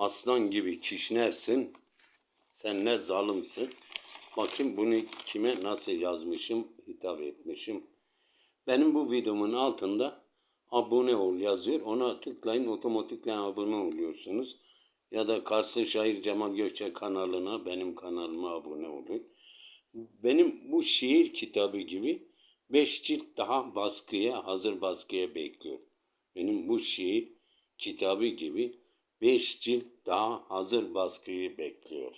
Aslan gibi kişnersin. Sen ne zalimsin. Bakın bunu kime nasıl yazmışım, hitap etmişim. Benim bu videomun altında abone ol yazıyor. Ona tıklayın otomatikle abone oluyorsunuz. Ya da Kars'ın Şair Cemal Gökçe kanalına, benim kanalıma abone olun. Benim bu şiir kitabı gibi beş cilt daha baskıya, hazır baskıya bekliyor. Benim bu şiir kitabı gibi beş cilt daha hazır baskıyı bekliyor.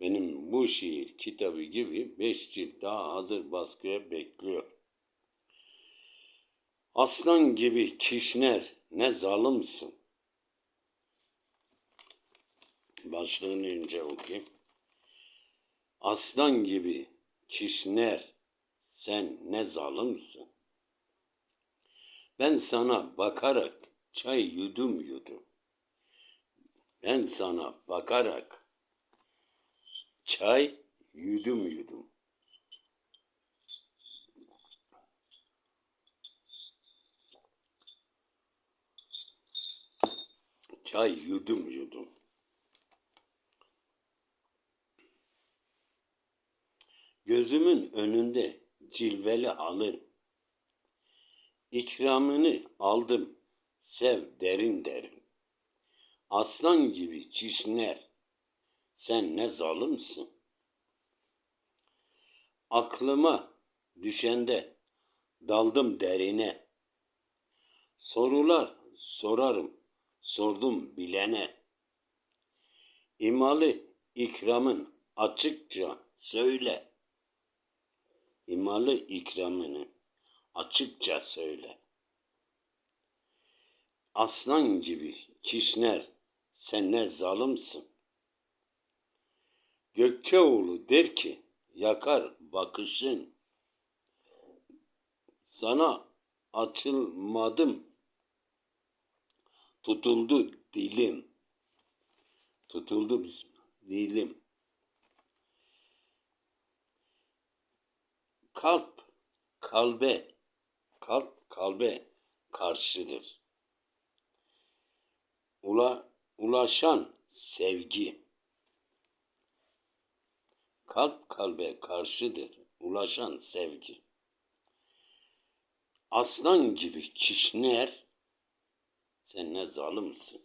Benim bu şiir kitabı gibi beş cilt daha hazır baskıya bekliyor. Aslan gibi kişner ne zalimsin. Başlığını önce okuyayım. Aslan gibi kişner sen ne zalimsin. Ben sana bakarak çay yudum yudum. Ben sana bakarak çay yudum yudum. Çay yudum yudum. Gözümün önünde cilveli alır. İkramını aldım, sev derin derin. Aslan gibi kişner, sen ne zalimsin. Aklıma düşende daldım derine. Sorular sorarım, sordum bilene. İmalı ikramın açıkça söyle. İmalı ikramını açıkça söyle. Aslan gibi kişner sen ne zalimsin. Gökçeoğlu der ki yakar bakışın. Sana açılmadım. Tutuldu dilim. Tutuldu bizim dilim. Kalp kalbe, kalp kalbe karşıdır. Ula, ulaşan sevgi. Kalp kalbe karşıdır. Ulaşan sevgi. Aslan gibi kişner sen ne zalimsin.